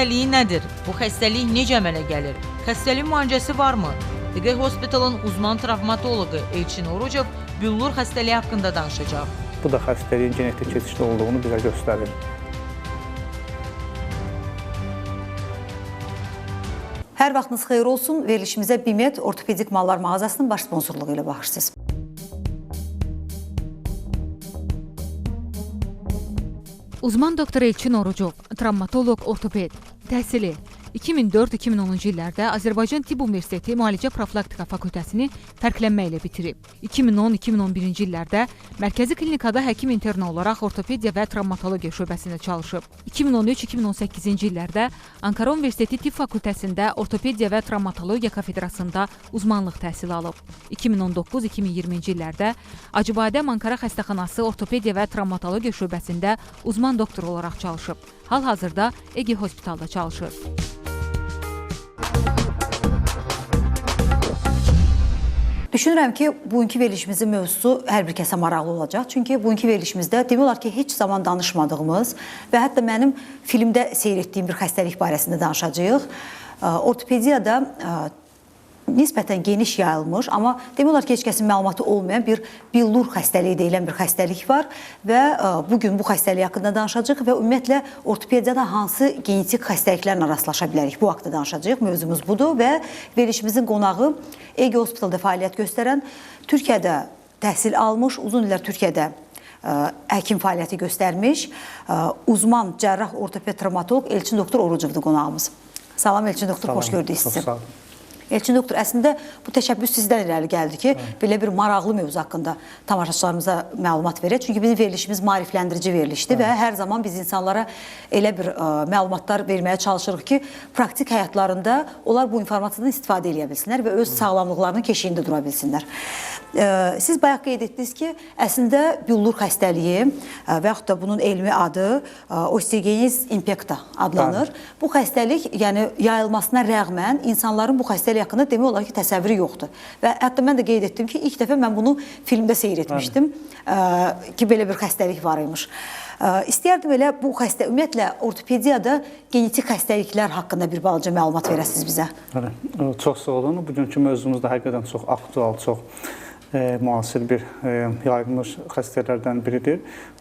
xəstəliyi nədir? Bu xəstəlik necə əmələ gəlir? Xəstəliyin müalicəsi varmı? DG Hospitalın uzman travmatoloqu Elçin Orucov büllur xəstəliyi haqqında danışacaq. Bu da xəstəliyin genetik keçişli olduğunu bizə göstərir. Hər vaxtınız xeyir olsun. Verilişimizə Bimet Ortopedik Mallar Mağazasının baş sponsorluğu ilə baxırsınız. Uzman doktor Elçin Orucov, travmatoloq, ortoped, təhsili 2004-2010-cu illərdə Azərbaycan Tibb Universiteti Müalicə Profilaktika fakültəsini fərqlənmə ilə bitirib. 2010-2011-ci illərdə Mərkəzi Klinikada həkim interni olaraq ortopediya və travmatologiya şöbəsində çalışıb. 2013-2018-ci illərdə Ankara Universiteti Tibb Fakültəsində ortopediya və travmatologiya kafedrasında uzmanlıq təhsili alıb. 2019-2020-ci illərdə Acıbadəm Ankara xəstəxanası ortopediya və travmatologiya şöbəsində uzman doktor olaraq çalışıb. Hal-hazırda Ege Hospitalda çalışır. Düşünürəm ki, bugünkü verilişimizin mövzusu hər bir kəsə maraqlı olacaq. Çünki bugünkü verilişimizdə demək olar ki, heç zaman danışmadığımız və hətta mənim filmdə seyr etdiyim bir xəstəlik barəsində danışacağıq. Ortopediyada nisbətən geniş yayılmış, amma demək olar ki, heç kəsin məlumatı olmayan bir billur xəstəliyi deyilən bir xəstəlik var və ə, bu gün bu xəstəlik haqqında danışacağıq və ümumiyyətlə ortopediyada hansı genetik xəstəliklərlə rastlaşa bilərik? Bu haqqda danışacağıq. Mövzumuz budur və verilişimizin qonağı Ege Hospitalda fəaliyyət göstərən, Türkiyədə təhsil almış, uzun illər Türkiyədə ə, həkim fəaliyyəti göstərmiş, ə, uzman cərrah ortoped travmatoloq Elçin doktor Orucovdur qonağımız. Salam Elçin doktor, xoş gördük Çox sizi. sağ olun. Elçin doktor, əslində bu təşəbbüs sizdən irəli gəldi ki, belə bir maraqlı mövzu haqqında tamaşaçılarımıza məlumat verək. Çünki bizim verilişimiz maarifləndirici verilişdir və hər zaman biz insanlara elə bir ə, məlumatlar verməyə çalışırıq ki, praktik həyatlarında onlar bu informasiyadan istifadə edə bilsinlər və öz sağlamlıqlarının keşiyində dura bilsinlər. Ə, Siz bayaq qeyd etdiniz ki, əslində büllur xəstəliyi ə, və yaxud da bunun elmi adı osteogeniz imperfecta adlanır. Bu xəstəlik, yəni yayılmasına rəğmən insanların bu xəstəlik haqqında demək olar ki, təsəvvürü yoxdur. Və hətta mən də qeyd etdim ki, ilk dəfə mən bunu filmdə seyr etmişdim ə, ki, belə bir xəstəlik var imiş. İstəyərdim elə bu xəstə ümumiyyətlə ortopediyada genetik xəstəliklər haqqında bir balaca məlumat verəsiniz bizə. Bəli, çox sağ olun. Bugünkü mövzumuz da həqiqətən çox aktual, çox e, müasir bir e, yayılmış xəstələrdən biridir.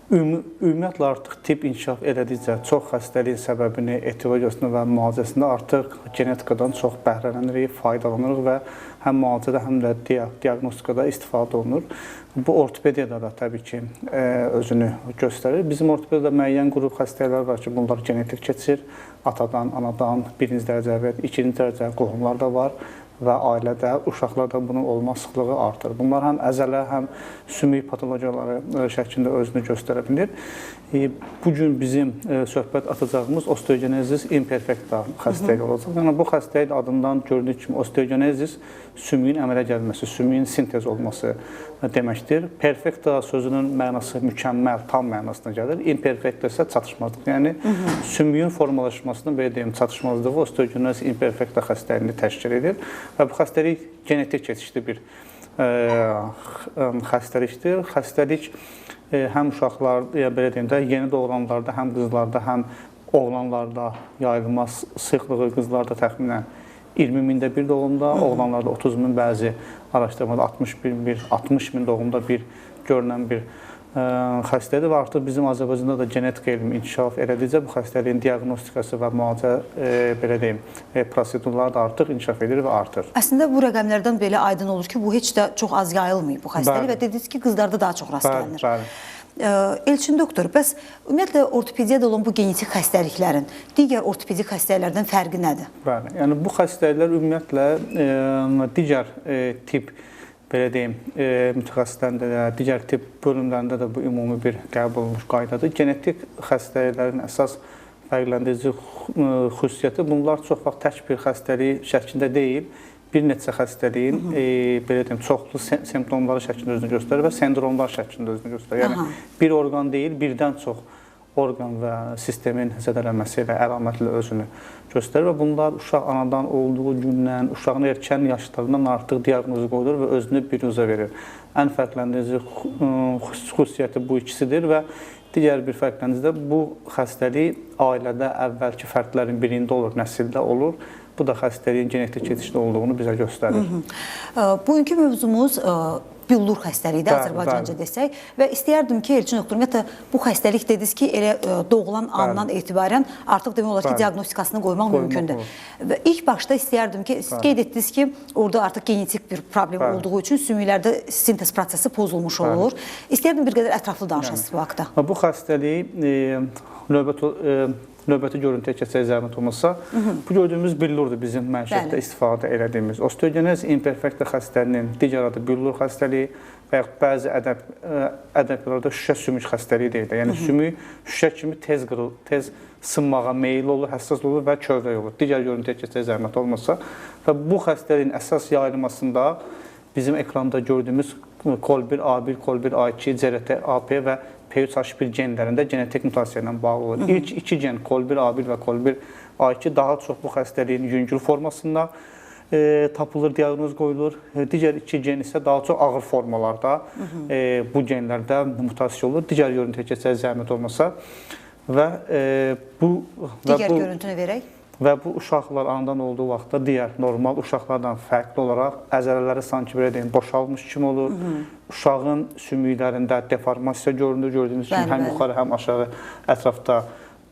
Ümumi, ümumiyyətlə artıq tibb inkişaf elədikcə çox xəstəliyin səbəbini, etiologiyasını və müalicəsində artıq genetikadan çox bəhrələnirik, faydalanırıq və həm müalicədə, həm də dia diaqnostikada istifadə olunur. Bu ortopediyada da təbii ki, e, özünü göstərir. Bizim ortopediyada müəyyən qrup xəstəliklər var ki, bunlar genetik keçir. Atadan, anadan, birinci dərəcə və ikinci dərəcə qohumlar da var və ailədə, uşaqlarda bunun olma sıxlığı artır. Bunlar həm əzələ, həm sümük patologiyaları e, şəklində özünü göstərə bilir. E, Bu bizim e, söhbət atacağımız osteogenezis imperfecta xəstəliyi olacaq. Yəni bu xəstəlik adından göründüyü kimi osteogenezis sümüyün əmələ gəlməsi, sümüyün sintez olması deməkdir. Perfecta sözünün mənası mükəmməl, tam mənasına gəlir. Imperfecta isə çatışmazlıq. Yəni sümüyün formalaşmasının belə deyim, çatışmazlığı osteogenezis imperfecta xəstəliyini təşkil edir və bu xəstəlik genetik keçişli bir xəstəlikdir. Xəstəlik həm uşaqlar, ya belə deyim də, yeni doğulanlarda, həm qızlarda, həm oğlanlarda yayılma sıxlığı qızlarda təxminən 20 mində bir doğumda, oğlanlarda 30 min, bəzi araşdırmada 61 min, 60 min doğumda bir görünən bir xəstədir və artıq bizim Azərbaycanda da genetika elmi inkişaf elədikcə bu xəstəliyin diaqnostikası və müalicə ə, belə deyim, ə, prosedurları da artıq inkişaf edir və artır. Əslində bu rəqəmlərdən belə aydın olur ki, bu heç də çox az yayılmayıb bu xəstəlik Bəli. və dediniz ki, qızlarda daha çox rast Bəli, gəlinir. bəli. Ə, Elçin doktor, bəs ümumiyyətlə ortopediyada olan bu genetik xəstəliklərin digər ortopedik xəstəliklərdən fərqi nədir? Bəli. Yəni bu xəstəliklər ümumiyyətlə e, digər e, tip belə deyim, e, mütəxəssislərində də, digər tip bölümlərində də bu ümumi bir qəbul olunmuş qaydadır. Genetik xəstəliklərin əsas fərqləndirici e, xüsusiyyəti bunlar çox vaxt tək bir xəstəlik şəklində deyil, bir neçə xəstəliyin e, belə deyim, çoxlu simptomları şəklində özünü göstərir və sendromlar şəklində özünü göstərir. Yəni Aha. bir orqan deyil, birdən çox orqan və sistemin zədələnməsi ilə əlamətlə özünü göstərir və bunlar uşaq anadan olduğu gündən, uşağın erkən yaşlarından artıq diaqnozu qoyulur və özünü biruzə verir. Ən fərqləndirici xüs- xüsusiyyəti bu ikisidir və Digər bir fərqlənici də bu xəstəlik ailədə əvvəlki fərdlərin birində olur, nəsildə olur. Bu da xəstəliyin genetik keçişli olduğunu bizə göstərir. Bugünkü mövzumuz ə, billur xəstəliyidir Bəli, Azərbaycanca desək. Və istəyərdim ki, Elçin doktor, ümumiyyətlə bu xəstəlik dediniz ki, elə ə, doğulan andan etibarən artıq demək olar ki, diaqnostikasını qoymaq, mümkündür. Və ilk başda istəyərdim ki, siz qeyd etdiniz ki, orada artıq genetik bir problem olduğu üçün sümüklərdə sintez prosesi pozulmuş olur. İstəyərdim bir qədər ətraflı danışasınız bu haqqda. Bu xəstəliyi e, növbət e, növbəti görüntüyə keçək zəhmət olmasa, bu gördüyümüz billurdur bizim mənşətdə Bəli. istifadə etdiyimiz. Osteogenez imperfecta xəstəliyinin digər adı billur xəstəliyi və yaxud bəzi ədəb e, ədəblərdə şüşə sümük xəstəliyi deyilir. Yəni sümük şüşə kimi tez qırıl, tez sınmağa meyilli olur, həssas olur və kövrək olur. Digər görüntüyə keçək zəhmət olmasa və bu xəstəliyin əsas yayılmasında bizim ekranda gördüyümüz kol1 A1, kol1 A2, CRT, AP və P3H1 genlərində genetik mutasiya ilə bağlı olur. İlk iki gen kol1 A1 və kol1 A2 daha çox bu xəstəliyin yüngül formasında e, tapılır, diaqnoz qoyulur. E, digər iki gen isə daha çox ağır formalarda e, bu genlərdə mutasiya olur. Digər görüntüyə keçək zəhmət olmasa və e, bu və Digər bu görüntünü verək. Və bu uşaqlar anadan olduğu vaxtda digər normal uşaqlardan fərqli olaraq əzələləri sanki belə deyim boşalmış kimi olur. Uşağın sümüklərində deformasiya görünür, gördüyünüz kimi həm yuxarı, həm aşağı ətrafda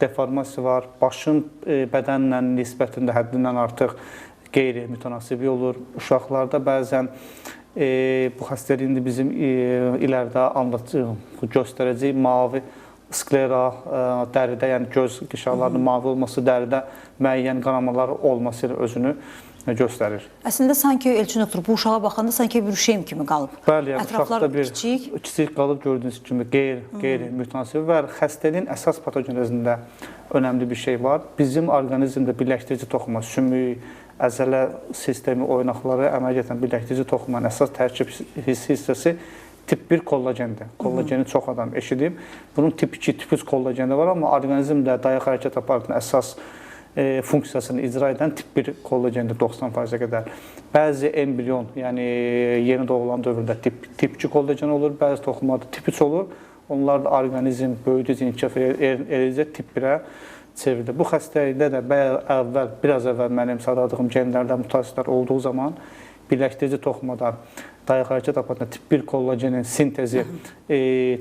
deformasiya var. Başın e, bədənlə nisbətində həddindən artıq qeyri-mütənasibi olur. Uşaqlarda bəzən e, bu xəstəliyin bizim e, ilərdə anlatacağıq, göstərəcək mavi sklera ə, dəridə, yəni göz qişalarının mavi olması, dəridə müəyyən qanamalar olması ilə özünü göstərir. Əslində sanki Elçin doktor bu uşağa baxanda sanki bir şeyim kimi qalıb. Bəli, yəni Ətraflar bir kiçik. kiçik qalıb gördüyünüz kimi qeyri qeyri mütənasib və xəstəliyin əsas patogenezində önəmli bir şey var. Bizim orqanizmdə birləşdirici toxuma, sümük, əzələ sistemi, oynaqları əməliyyatla birləşdirici toxumanın əsas tərkib hiss- hissəsi tip 1 kollagendir. Kollageni çox adam eşidib. Bunun tip 2, tip 3 kollageni də var, amma orqanizmdə dayaq hərəkət aparatının əsas e, funksiyasını icra edən tip 1 kollagendir 90%-ə qədər. Bəzi embrion, yəni yeni doğulan dövrdə tip tip 2 kollagen olur, bəzi toxumlarda tip 3 olur. Onlar da orqanizm böyüdükcə inkişaf edəcək tip 1-ə çevrilir. Bu xəstəlikdə də bəy- əvvəl, biraz əvvəl mənim sadadığım genlərdə mutasiyalar olduğu zaman birləşdirici toxumada dayaq hərəkət aparatında tip 1 kollagenin sintezi e,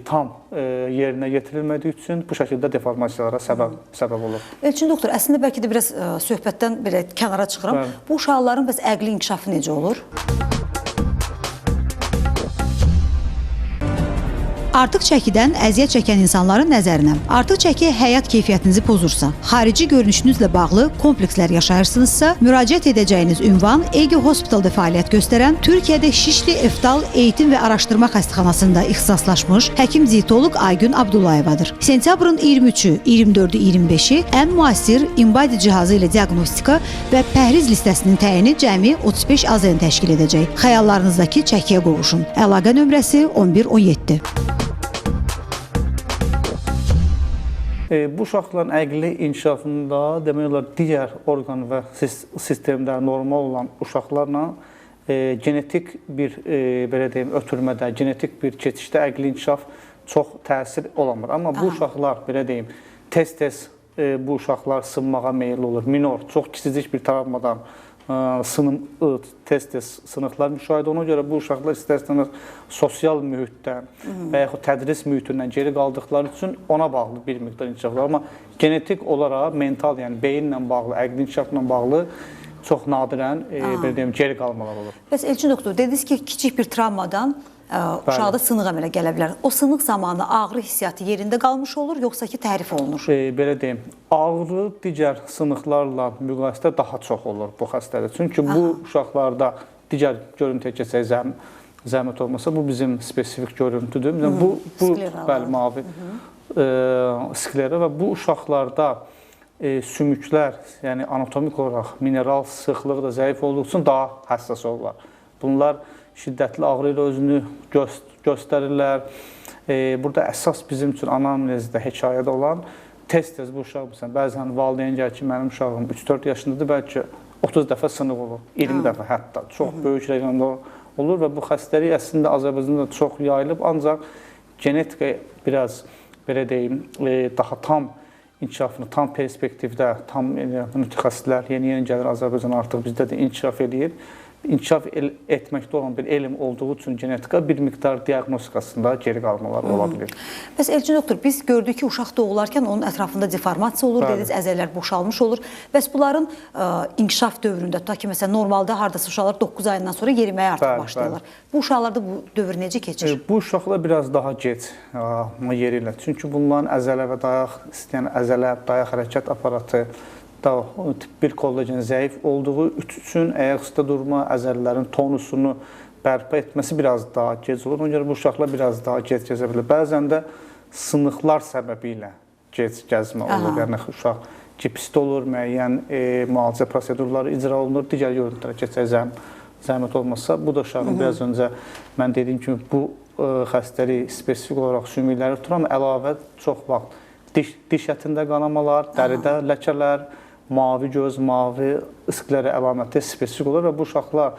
tam e, yerinə yetirilmədiyi üçün bu şəkildə deformasiyalara səbəb səbəb olur. Elçin doktor, əslində bəlkə də biraz ə, söhbətdən belə kənara çıxıram. Bəli. Bu uşaqların bəs əqli inkişafı necə olur? Artıq çəkidən əziyyət çəkən insanların nəzərinə, artıq çəki həyat keyfiyyətinizi pozursa, xarici görünüşünüzlə bağlı komplekslər yaşayırsınızsa, müraciət edəcəyiniz ünvan Ege Hospitalda fəaliyyət göstərən Türkiyədə Şişli Eftal Eğitim və Araşdırma Xəstəxanasında ixtisaslaşmış həkim dietoloq Aygün Abdullayevadır. Sentyabrın 23-ü, 24-ü, 25-i ən müasir InBody cihazı ilə diaqnostika və pəhriz listəsinin təyini cəmi 35 AZN təşkil edəcək. Xəyallarınızdakı çəkiyə qovuşun. Əlaqə nömrəsi 1117. bu uşaqların əqli inkişafında demək olar digər orqan və sis- sistemdə normal olan uşaqlarla e, genetik bir e, belə deyim ötürmədə, genetik bir keçişdə əqli inkişaf çox təsir olamır. Amma bu uşaqlar belə deyim tez-tez e, bu uşaqlar sınmağa meyilli olur. Minor, çox kiçicik bir travmadan sınım ə, tez-tez sınıqlar müşahidə ona görə bu uşaqlar istərseniz sosial mühitdən və yaxud tədris mühitindən geri qaldıqları üçün ona bağlı bir miqdar inkişaf var. Amma genetik olaraq mental, yəni beyinlə bağlı, əqli inkişafla bağlı çox nadirən e, belə deyim geri qalmalar olur. Bəs Elçin doktor, dediniz ki, kiçik bir travmadan uşaqda sınıq əmələ gələ bilər. O sınıq zamanı ağrı hissiyatı yerində qalmış olur, yoxsa ki tərif olunur? E, belə deyim, ağrı digər sınıqlarla müqayisədə daha çox olur bu xəstəlik. Çünki bu uşaqlarda digər görüntüyə keçək zəm zəhmət olmasa bu bizim spesifik görüntüdür. Məsələn, bu bu Skleralar. bəli mavi e, sklera və bu uşaqlarda e, sümüklər, yəni anatomik olaraq mineral sıxlığı da zəif olduğu üçün daha həssas olurlar. Bunlar şiddətli ağrı ilə özünü göst göstərirlər. E, burada əsas bizim üçün anamnezdə hekayədə olan tez-tez bu uşaq məsələn bəzən valideyn gəlir ki, mənim uşağım 3-4 yaşındadır, bəlkə 30 dəfə sınıq olur, 20 dəfə hətta çox böyük rəqəmdə olur və bu xəstəlik əslində Azərbaycanda çox yayılıb, ancaq genetika biraz belə deyim, e, daha tam inkişafını, tam perspektivdə, tam mütəxəssislər yeni-yeni gəlir Azərbaycan artıq bizdə də inkişaf eləyir. İnkişaf el etməkdə olan bir elm olduğu üçün genetika bir miqdar diaqnostikasında geri qalmalar ola bilər. Bəs Elçin doktor, biz gördük ki, uşaq doğularkən onun ətrafında deformasiya olur, Bəli. dediniz, əzələlər boşalmış olur. Bəs bunların ə, inkişaf dövründə, ta ki məsələn normalda hardasa uşaqlar 9 ayından sonra yeriməyə artıq Bəli, başlayırlar. Bu uşaqlarda bu dövr necə keçir? E, Bu uşaqlar biraz daha gec a, yerirlər. Çünki bunların əzələ və dayaq istəyən əzələ, dayaq hərəkət aparatı da tip bir kollagen zəif olduğu üçün ayaq üstə durma, əzələlərin tonusunu bərpa etməsi biraz daha gec olur. Ona görə bu uşaqlar biraz daha gec gəzə bilər. Bəzən də sınıqlar səbəbi ilə gec gəzmə olur. Aha. Yəni uşaq gipsdə olur, müəyyən e, müalicə prosedurları icra olunur, digər görüntülərə keçək zəm zəhmət olmasa, bu da uşağın biraz öncə mən dediyim kimi bu ə, xəstəlik spesifik olaraq sümükləri tutur, amma əlavə çox vaxt diş diş ətində qanamalar, dəridə ləkələr, mavi göz, mavi ıskləri əlaməti spesifik olur və bu uşaqlar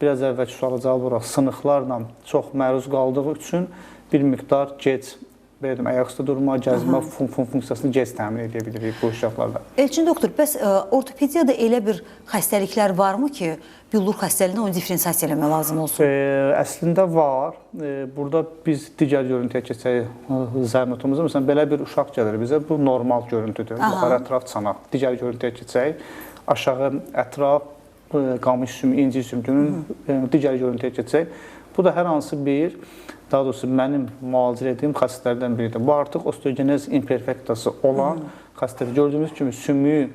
biraz əvvəlki suala cavab olaraq sınıqlarla çox məruz qaldığı üçün bir miqdar gec belə deyim, ayaq üstə durma, gəzmə fun fun funksiyasını gec təmin edə bilirik bu uşaqlarda. Elçin doktor, bəs ə, ortopediyada elə bir xəstəliklər varmı ki, billur xəstəliyini onu diferensiasiya eləmək lazım olsun? E, əslində var. E, burada biz digər görüntüyə keçək e, zəhmətimizə. Məsələn, belə bir uşaq gəlir bizə. Bu normal görüntüdür. Yuxarı ətraf çanaq. Digər görüntüyə keçək. Aşağı ətraf e, qamış sümüyü, inci sümüyünün e, digər görüntüyə keçək. Bu da hər hansı bir daha doğrusu mənim müalicə etdiyim xəstələrdən biridir. Bu artıq osteogenez imperfektası olan xəstədir. Gördüyümüz kimi sümüyü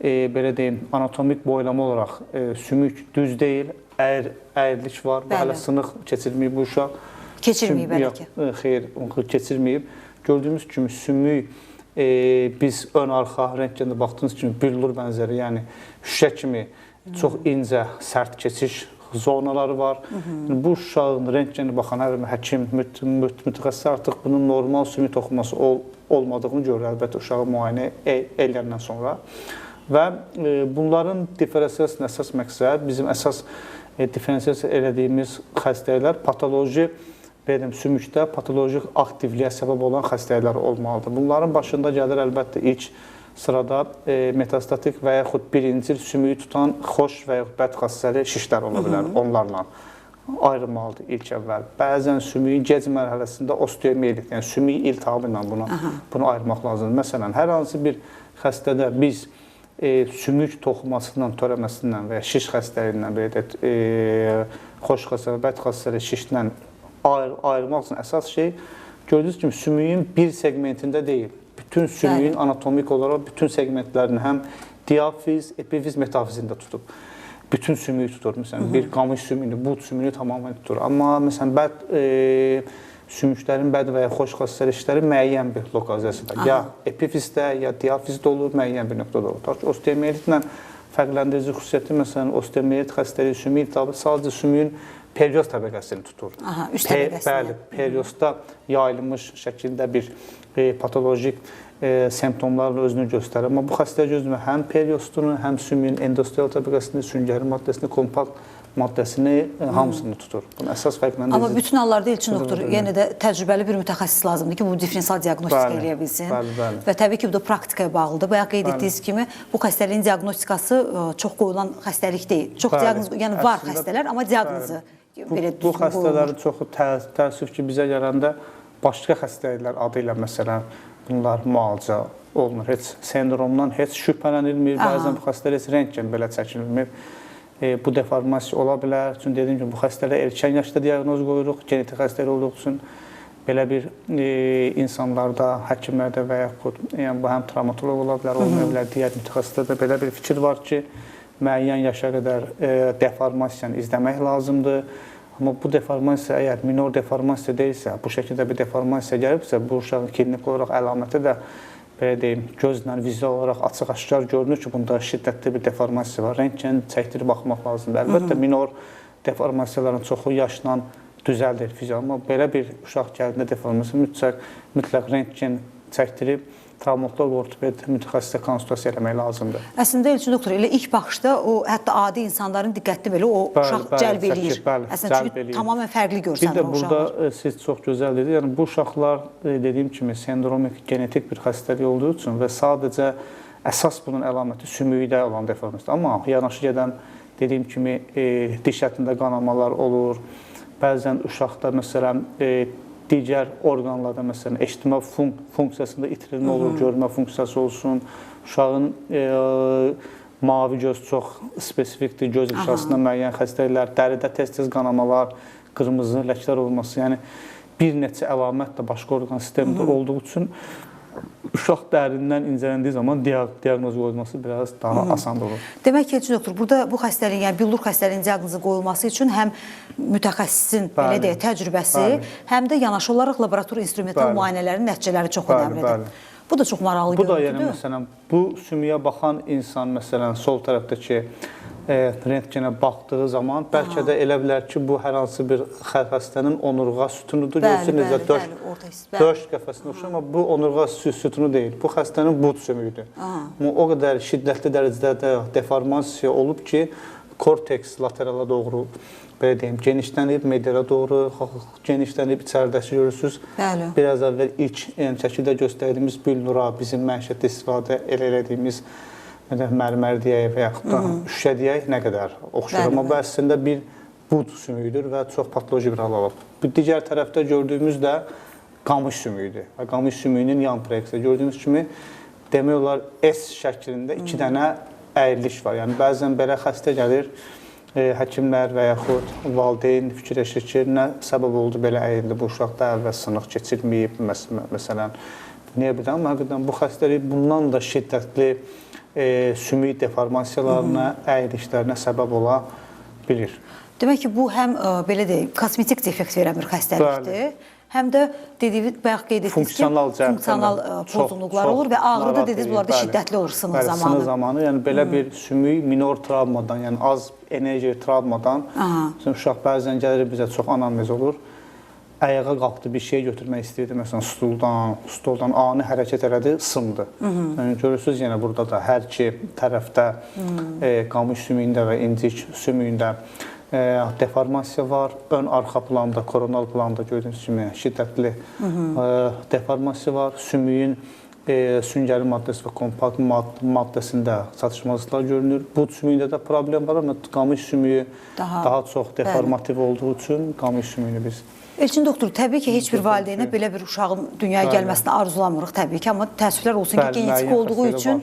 e, belə deyim, anatomik boylama olaraq e, sümük düz deyil, əyr, əyrilik var. Bu Bəli. hələ sınıq keçirməyib bu uşaq. Keçirməyib Süm- hələ yox, e, Xeyr, keçirməyib. Gördüyümüz kimi sümük e, biz ön arxa rentgendə baxdığınız kimi billur bənzəri, yəni şüşə kimi çox incə, sərt keçiş zonaları var. Yəni, bu uşağın rentgenə baxan hər həkim, müt, müt, mütəxəssis artıq bunun normal sümük toxunması ol, olmadığını görür əlbəttə uşağı müayinə e- eləyəndən sonra. Və e, bunların diferensiyasının əsas məqsədi bizim əsas e, diferensiyasiya elədiyimiz xəstəliklər patoloji belə deyim, sümükdə patoloji aktivliyə səbəb olan xəstəliklər olmalıdır. Bunların başında gəlir əlbəttə ilk sırada e, metastatik və yaxud birinci sümüyü tutan xoş və yaxud bəd xassəli şişlər ola bilər. Onlarla ayrılmalıdır ilk əvvəl. Bəzən sümüyün gec mərhələsində osteomiyelit, yəni sümük iltihabı ilə bunu bunu ayırmaq lazımdır. Məsələn, hər hansı bir xəstədə biz e, sümük toxumasından, törəməsindən və ya şiş xəstəliyindən belə deyək, e, xoş xəstəli, bəd xəstəli şişdən ayır, ayırmaq üçün əsas şey gördüyünüz kimi sümüyün bir segmentində deyil. Bütün sümüyün Bəli. anatomik olaraq bütün segmentlərini həm diafiz, epifiz, metafizində tutub. Bütün sümüyü tutur. Məsələn, bir qamış sümüyünü, bud sümüyünü tamamilə tutur. Amma məsələn, bəd e, sümüklərin bəd və ya xoş xassəlikləri müəyyən bir lokalizasiyada, ya epifizdə, ya diafizdə olur, müəyyən bir nöqtədə olur. Tutaq ki, osteomielitlə fərqləndirici xüsusiyyəti məsələn, osteomielit xəstəliyi sümük iltihabı sadəcə sümüyün perioz təbəqəsini tutur. Aha, üst Pe- təbəqəsini. Bəli, periozda yayılmış şəkildə bir e, patolojik e, simptomlarla özünü göstərir. Amma bu xəstəlik gözləmə həm periostunu, həm sümüyün endostelial təbəqəsini, süngəri maddəsini, kompakt maddəsini e, hamısını tutur. Bunun əsas fərqləndirici Amma bütün hallarda Elçin doktor, Bəli. yenə də təcrübəli bir mütəxəssis lazımdır ki, bu diferensial diaqnostika Bəli, eləyə bilsin. bəli, bəli. Və təbii ki, bu da praktikaya bağlıdır. Bayaq qeyd etdiyiniz kimi, bu xəstəliyin diaqnostikası ə, çox qoyulan xəstəlik deyil. Çox Bəli, diaqnoz, yəni var əslində- xəstələr, amma diaqnozu Bu, belə bu qoyulmur. xəstələrin çoxu tə, təəssüf ki, bizə gələndə başqa xəstəliklər adı ilə məsələn bunlar müalicə olunur. Heç sendromdan heç şübhələnilmir. Bəzən bu xəstəlik heç rentgen belə çəkilmir. E, bu deformasiya ola bilər. Çünki dediyim kimi bu xəstəliyə erkən yaşda diaqnoz qoyuruq. Genetik xəstəlik olduğu üçün belə bir e, insanlarda, həkimlərdə və yaxud yəni bu həm travmatoloq ola bilər, olmaya bilər, digər mütəxəssislərdə belə bir fikir var ki, müəyyən yaşa qədər e, deformasiyanı izləmək lazımdır. Amma bu deformasiya əgər minor deformasiya deyilsə, bu şəkildə bir deformasiya gəlibsə, bu uşağın klinik olaraq əlaməti də belə deyim, gözlə vizual olaraq açıq-aşkar görünür ki, bunda şiddətli bir deformasiya var. Rentgen çəkdirib baxmaq lazımdır. Əlbəttə minor deformasiyaların çoxu yaşla düzəldir fizioloji, amma belə bir uşaq gəldiyində deformasiya mütləq mütləq rentgen çəkdirib travmatoloq, ortoped mütəxəssisə konsultasiya eləmək lazımdır. Əslində Elçin doktor elə ilk baxışda o hətta adi insanların diqqətini belə o Bəli, uşaq bəli, cəlb eləyir. bəli, Əslində cəlb eləyir. tamamilə fərqli Bir görsənir də o burada uşaqlar. e, siz çox gözəl dediniz. Yəni bu uşaqlar e, dediyim kimi sendromik genetik bir xəstəlik olduğu üçün və sadəcə əsas bunun əlaməti sümükdə olan deformasiya. Amma yanaşı gedən dediyim kimi e, diş ətində qanamalar olur. Bəzən uşaqda məsələn e, digər orqanlarda məsələn eşitmə fun funksiyasında itirilmə olur, görmə funksiyası olsun. Uşağın e, mavi göz çox spesifikdir. Göz ifşasında müəyyən xəstəliklər, dəridə tez-tez qanamalar, qırmızı ləklər olması, yəni bir neçə əlamət də başqa orqan sistemində olduğu üçün uşaq dərindən incələndiyi zaman diaq diaqnoz qoyulması biraz daha asan olur. Demək ki, doktor, burada bu xəstəliyin, yəni billur xəstəliyinin diaqnozu qoyulması üçün həm mütəxəssisin belə Bəli. deyək təcrübəsi, Bəli. həm də yanaşı olaraq laborator instrumental Bəli. müayinələrin nəticələri çox önəmlidir. Bu da çox maraqlı Bu da yəni görüntüdür. məsələn bu sümüyə baxan insan məsələn sol tərəfdəki e, rentgenə baxdığı zaman bəlkə də elə bilər ki, bu hər hansı bir xə- xəstənin onurğa sütunudur. Görürsünüz necə döş, döş qəfəsinə oxşar, amma bu onurğa sü- sütunu deyil. Bu xəstənin bud sümüyüdür. Amma o qədər şiddətli dərəcədə deformasiya olub ki, korteks laterala doğru belə deyim, genişlənib mediala doğru genişlənib içəridəsi görürsüz. Bəli. Biraz əvvəl ilk yəni çəkidə göstərdiyimiz bülnura bizim məişətdə istifadə elə elədiyimiz nə mərmər deyək və yaxud da şüşə deyək nə qədər. Bəli, Amma bu əslində bir bud sümüyüdür və çox patoloji bir hal alıb. Bu digər tərəfdə gördüyümüz də qamış sümüyüdür. Və qamış sümüyünün yan proyeksiya gördüyünüz kimi demək olar S şəklində 2 dənə əyriliş var. Yəni bəzən belə xəstə gəlir, e, həkimlər və yaxud valideyn fikirləşir ki, nə səbəb oldu belə əyildi bu uşaqda əvvəl sınıq keçirməyib məs məsələn. Niyə bilirəm? Həqiqətən bu xəstəlik bundan da şiddətli e, sümük deformasiyalarına, əyilişlərinə səbəb ola bilir. Demək ki, bu həm ə, belə deyək, kosmetik defekt verən bir xəstəlikdir. Həm də dediyiniz bayaq qeyd etdiniz ki, Funksional cəhətdən funksional ə, pozğunluqlar çox olur və ağrı da dediniz bunlarda bəli. şiddətli olur sınıq Bəli, zamanı. Sınıq zamanı, yəni belə bir sümük minor travmadan, yəni az enerji travmadan Aha. Uşaq bəzən gəlir bizə çox anamnez olur. Ayağa qalxdı, bir şey götürmək istəyirdi, məsələn, stuldan, stuldan ani hərəkət elədi, sındı. Yəni görürsüz yenə burada da hər iki tərəfdə e, qamış sümüyündə və incik sümüyündə e, deformasiya var. Ön arxa planda, koronal planda gördüyünüz kimi şiddətli e, deformasiya var. Sümüyün e, süngəri maddəsi və kompakt mad maddəsində çatışmazlıqlar görünür. Bu sümüyündə də problem var, amma qamış sümüyü Daha- daha, çox deformativ olduğu üçün qamış sümüyünü biz Elçin doktor, təbii ki, heç bir valideynə belə bir uşağın dünyaya Bəli. gəlməsini arzulamırıq təbii ki, amma təəssüflər olsun ki, Bəli, genetik müəyyən olduğu üçün ə,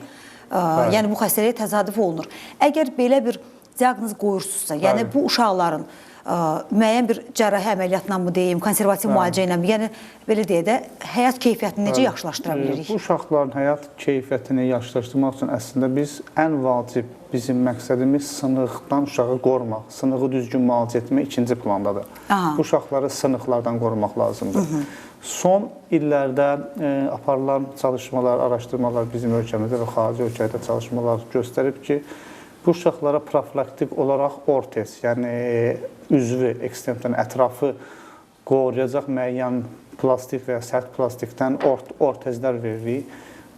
Bəli. yəni bu xəstəliyə təsadüf olunur. Əgər belə bir diaqnoz qoyursunuzsa, yəni Bəli. bu uşaqların müəyyən bir cərrahi əməliyyatla mı deyim, konservativ müalicə ilə mi, yəni belə deyə də həyat keyfiyyətini necə yaxşılaşdıra bilərik? Bu uşaqların həyat keyfiyyətini yaxşılaşdırmaq üçün əslində biz ən vacib bizim məqsədimiz sınıqdan uşağı qorumaq. Sınığı düzgün müalicə etmək ikinci plandadır. Aha. Bu uşaqları sınıqlardan qorumaq lazımdır. Son illərdə e, aparılan çalışmalar, araşdırmalar bizim ölkəmizdə və xarici ölkədə çalışmalar göstərib ki, bu uşaqlara profilaktik olaraq ortez, yəni üzvü, ekstremdən ətrafı qoruyacaq müəyyən plastik və ya sərt plastikdən ort ortezlər veririk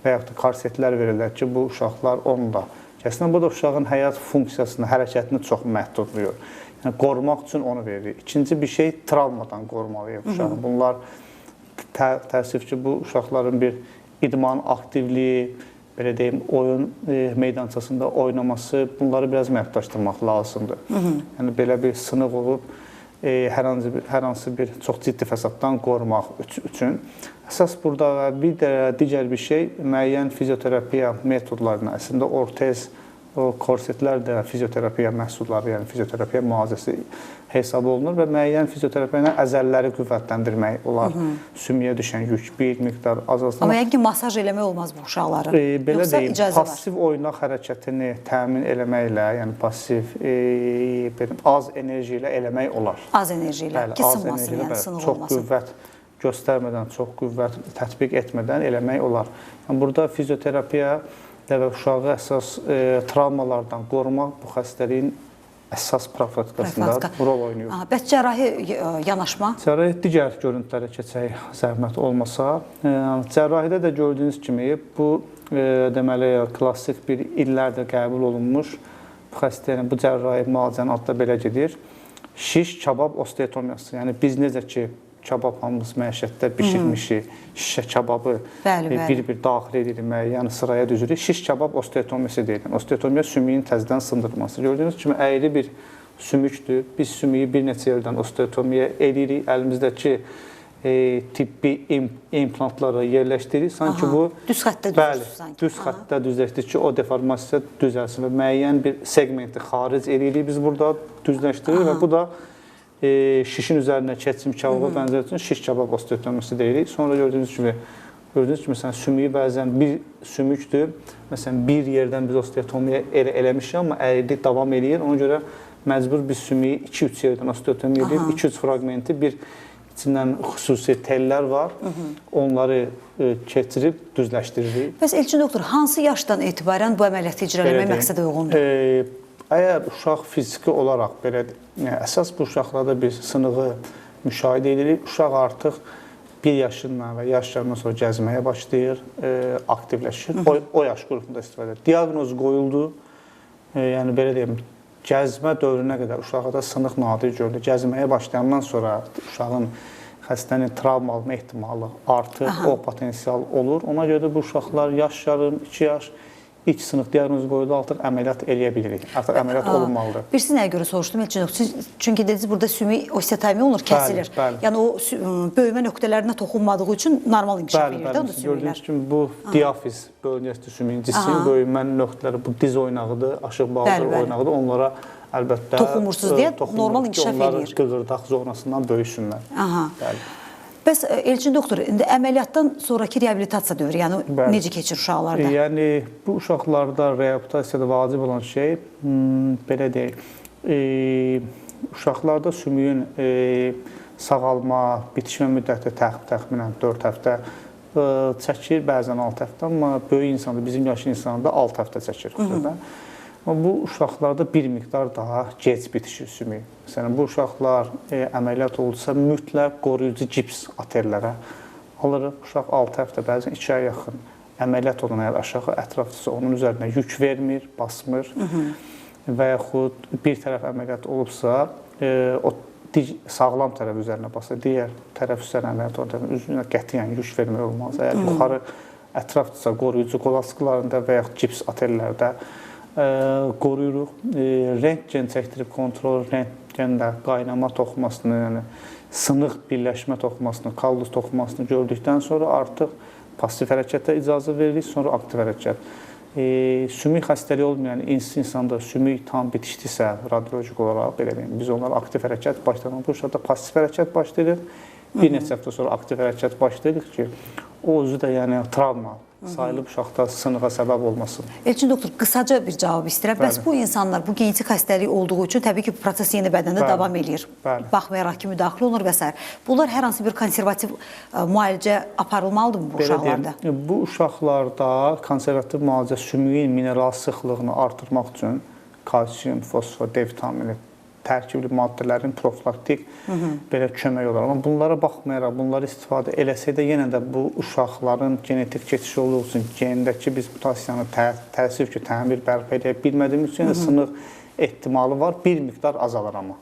və yaxud da korsetlər verirlər ki, bu uşaqlar onunla kəsin. Bu da uşağın həyat funksiyasını, hərəkətini çox məhdudlayır. Yəni qorumaq üçün onu veririk. İkinci bir şey travmadan qorumalıyıq uşağı. Bunlar tə təəssüf ki, bu uşaqların bir idman aktivliyi, belə deyim, oyun e, meydançasında oynaması, bunları biraz məhdudlaşdırmaq lazımdır. Yəni belə bir sınıq olub e, hər hansı bir hər hansı bir çox ciddi fəsaddan qorumaq üç- üçün əsas burada bir də digər bir şey müəyyən fizioterapiya metodlarına əslində ortez o korsetlər də fizioterapiya məhsulları, yəni fizioterapiya müalicəsi hesab olunur və müəyyən fizioterapiya ilə əzəlləri qüvvətləndirmək olar. Sümüyə düşən yük bir miqdar azalsın. Amma yəqin ki, masaj eləmək olmaz bu uşaqları. E, belə Yoxsa deyim, icazə var. passiv oynaq hərəkətini təmin eləməklə, yəni passiv e, belə az enerji ilə eləmək olar. Az enerji ilə, ki, az sınmasın, yəni bəli, sınıq çox olmasın. qüvvət göstərmədən, çox qüvvət tətbiq etmədən eləmək olar. Yəni burada fizioterapiya və uşağı əsas e, travmalardan qorumaq bu xəstəliyin əsas profilaktikasında Profilaktika. rol oynayır. Bəs cərrahi ə, yanaşma Cərrahi digər görüntülərə keçək zəhmət olmasa. E, Cərrahidə də gördüyünüz kimi bu e, deməli klassik bir illərdir qəbul olunmuş bu xəstənin bu cərrahi müalicənin adı da belə gedir. Şiş kabab osteotomiyası. Yəni biz necə ki kabab hamımız məişətdə bişirmişik, şişə kababı Bəli, e, bir-bir daxil edirik, yəni sıraya düzürük. Şiş kabab osteotomiyası deyilir. Osteotomiya sümüyün təzədən sındırılması. Gördüyünüz kimi əyri bir sümükdür. Biz sümüyü bir neçə yerdən osteotomiya edirik. Əlimizdəki e, tibbi im implantları yerləşdiririk. Sanki Aha, bu düz xəttə bəli, sanki. düz Aha. xəttdə düzləşdir ki, o deformasiya düzəlsin və müəyyən bir segmenti xaric edirik. Biz burada düzləşdiririk və bu da e, şişin üzərinə keçim kababa bənzər üçün şiş kabab osteotomiyası deyirik. Sonra gördüyünüz kimi gördüyünüz kimi məsələn sümüyü bəzən bir sümükdür. Məsələn bir yerdən biz osteotomiya elə eləmişik amma əyri davam eləyir. Ona görə məcbur biz sümüyü 2-3 yerdən osteotomiya edib 2-3 fraqmenti bir içindən xüsusi tellər var. Onları e, keçirib düzləşdiririk. Bəs Elçin doktor hansı yaşdan etibarən bu əməliyyatı icra etmək məqsədə uyğundur? E, əgər uşaq fiziki olaraq belə yəni əsas bu uşaqlarda bir sınığı müşahidə edirik. Uşaq artıq 1 yaşından və yaşlarından sonra gəzməyə başlayır, e, aktivləşir. O, o yaş qrupunda istifadə edir. Diaqnoz qoyuldu. E, yəni belə deyim, gəzmə dövrünə qədər uşaqda sınıq nadir görülür. Gəzməyə başlayandan sonra uşağın xəstənin travma alma ehtimalı artır, o potensial olur. Ona görə də bu uşaqlar yaş yarım, 2 yaş ilk sınıq diaqnozu qoyuldu, artıq əməliyyat eləyə bilirik. Artıq əməliyyat olunmalıdır. Birisi nəyə görə soruşdum Elçin çünki dediniz burada sümük osteotomiya olunur, kəsilir. bəli. Yəni o böyümə nöqtələrinə toxunmadığı üçün normal inkişaf Bəli, edir də o bəli. Siz Gördüyünüz sümüklər. kimi bu diafiz bölgəsi sümüyün cismin böyümənin nöqtələri bu diz oynağıdır, aşıq Bəli, bəli. oynağıdır. Onlara əlbəttə Toxunmursuz e, deyə normal ki, inkişaf onlar eləyir. Qığırdaq zonasından böyüsünlər. Aha. Bəli. Bəs ə, Elçin doktor, indi əməliyyatdan sonrakı reabilitasiya dövrü, yəni Bəli. necə keçir uşaqlarda? Yəni bu uşaqlarda reabilitasiyada vacib olan şey hmm, belə deyək. E, uşaqlarda sümüyün e, sağalma, bitişmə müddəti təx təxminən 4 həftə e, çəkir, bəzən 6 həftə, amma böyük insanda, bizim yaşlı insanda 6 həftə çəkir xüsusən. Amma bu uşaqlarda bir miqdar daha gec bitişir sümük. Məsələn, bu uşaqlar e, əməliyyat oldusa mütləq qoruyucu gips aterlərə alırıq. Uşaq 6 həftə, bəzən 2 aya yaxın əməliyyat olan əgər aşağı ətrafçısı onun üzərinə yük vermir, basmır və yaxud bir tərəf əməliyyat olubsa, e, o sağlam tərəf üzərinə basır, digər tərəf üzərinə əməliyyat olan üzünə qətiyyən yük vermək olmaz. Əgər yuxarı ətrafdırsa qoruyucu qolasklarında və yaxud gips atellərdə e, qoruyuruq. Rentgen çəkdirib kontrol rentgendə qaynama toxumasını, yəni sınıq birləşmə toxumasını, kallus toxumasını gördükdən sonra artıq passiv hərəkətə icazə veririk, sonra aktiv hərəkət. E, sümük xəstəliyi olmayan ins insanda sümük tam bitişdisə, radioloji olaraq belə deyim, biz onlara aktiv hərəkət başlayırıq. Bu uşaqda passiv hərəkət başlayırıq. Bir neçə həftə sonra aktiv hərəkət başlayırıq ki, o özü də yəni travma sayılıb uşaqda sınığa səbəb olmasın. Elçin doktor, qısaca bir cavab istəyirəm. Bəs bu insanlar bu genetik xəstəlik olduğu üçün təbii ki, proses yeni bədəndə Bəli. davam eləyir. Bəli. Baxmayaraq ki, müdaxilə olunur və s. Bunlar hər hansı bir konservativ ə, müalicə aparılmalıdırmı bu Belə uşaqlarda? deyim, bu uşaqlarda konservativ müalicə sümüyün mineral sıxlığını artırmaq üçün kalsium, fosfor, D vitamini tərkibli maddələrin profilaktik belə kömək olar. Amma bunlara baxmayaraq, bunları istifadə eləsə də yenə də bu uşaqların genetik keçişi olduğu üçün gendəki biz mutasiyanı tə təəssüf ki, təmir bərpa edə bilmədiyimiz üçün sınıq ehtimalı var. Bir miqdar azalır amma.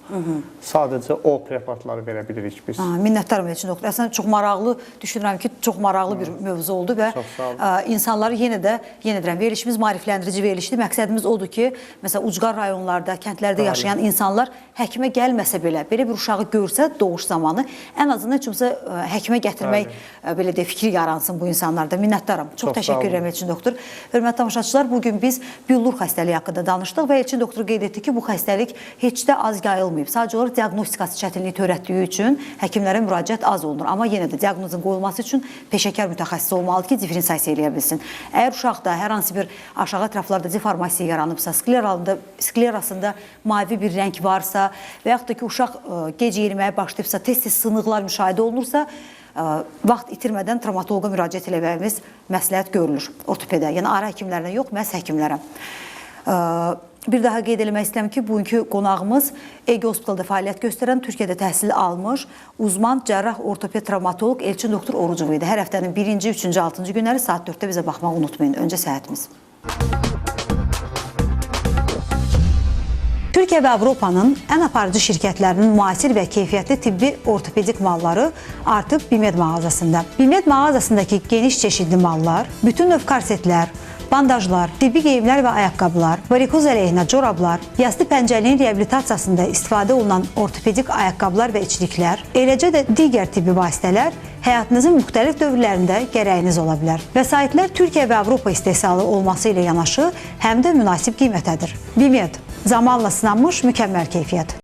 Sadəcə o preparatları verə bilirik biz. Ha, minnətdaram Elçin doktor. Əslində çox maraqlı düşünürəm ki, çox maraqlı bir mövzu oldu və ə, insanları yenə də yenə deyirəm, verilişimiz maarifləndirici verilişdir. Məqsədimiz odur ki, məsələn, ucqar rayonlarda, kəndlərdə Bəli. yaşayan insanlar həkimə gəlməsə belə, belə bir uşağı görsə doğuş zamanı ən azından heç olmasa ə, həkimə gətirmək ə, belə də fikri yaransın bu insanlarda. Minnətdaram. Çox, Çox təşəkkür edirəm Elçin doktor. Hörmətli tamaşaçılar, bu gün biz billur xəstəliyi haqqında danışdıq və Elçin doktor qeyd etdi ki, bu xəstəlik heç də az yayılmayıb. Sadəcə olaraq diaqnostikası çətinlik törətdiyi üçün həkimlərə müraciət az olunur. Amma yenə də diaqnozun qoyulması üçün peşəkar mütəxəssis olmalıdır ki, diferensiasiya eləyə bilsin. Əgər uşaqda hər hansı bir aşağı ətraflarda deformasiya yaranıbsa, skleralında, sklerasında mavi bir rəng varsa və yaxud da ki, uşaq ə, gec yeriməyə başlayıbsa, tez-tez sınıqlar müşahidə olunursa, ə, vaxt itirmədən travmatoloqa müraciət eləməyimiz məsləhət görülür ortopedə. Yəni ara həkimlərinə yox, məhz həkimlərə. Bir daha qeyd etmək istəyirəm ki, bugünkü qonağımız Ege Hospitalda fəaliyyət göstərən, Türkiyədə təhsil almış uzman cərrah ortoped travmatoloq Elçin doktor Orucov idi. Hər həftənin 1-ci, 3-cü, 6-cı günləri saat 4-də bizə baxmağı unutmayın. Öncə səhətimiz. Türkiyə və Avropanın ən aparıcı şirkətlərinin müasir və keyfiyyətli tibbi ortopedik malları artıq Bimed mağazasında. Bimed mağazasındakı geniş çeşidli mallar, bütün növ korsetlər, bandajlar, tibbi geyimlər və ayaqqabılar, varikoz əleyhinə corablar, yastı pəncəliyin reabilitasiyasında istifadə olunan ortopedik ayaqqabılar və içliklər, eləcə də digər tibbi vasitələr həyatınızın müxtəlif dövrlərində gərəyiniz ola bilər. Vəsaitlər Türkiyə və Avropa istehsalı olması ilə yanaşı, həm də münasib qiymətədir. Bimed zamanla sınanmış mükəmməl keyfiyyət.